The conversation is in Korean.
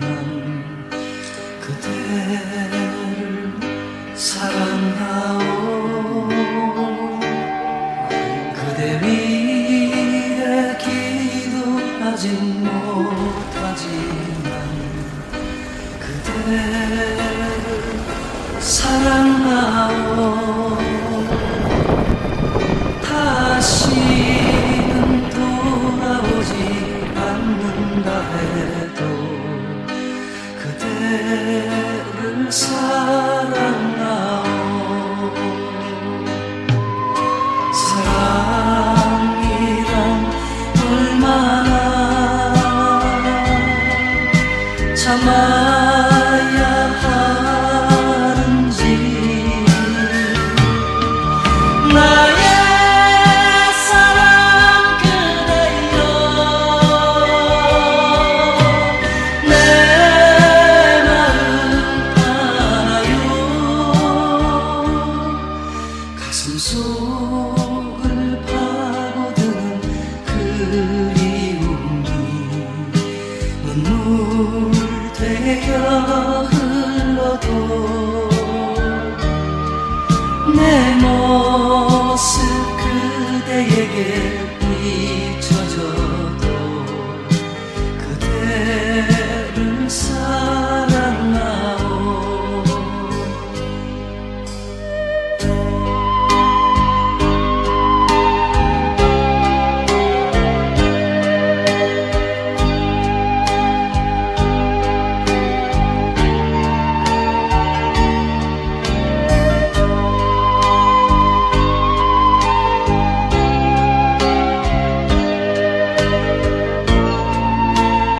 난 그대를 사랑하오. 그대 위에 기도하지 못하지만 그대를 사랑하오. 다시는 돌아오지 않는다 해 그대를 사랑하오. 사랑이란 얼마나 참아 눈물 되어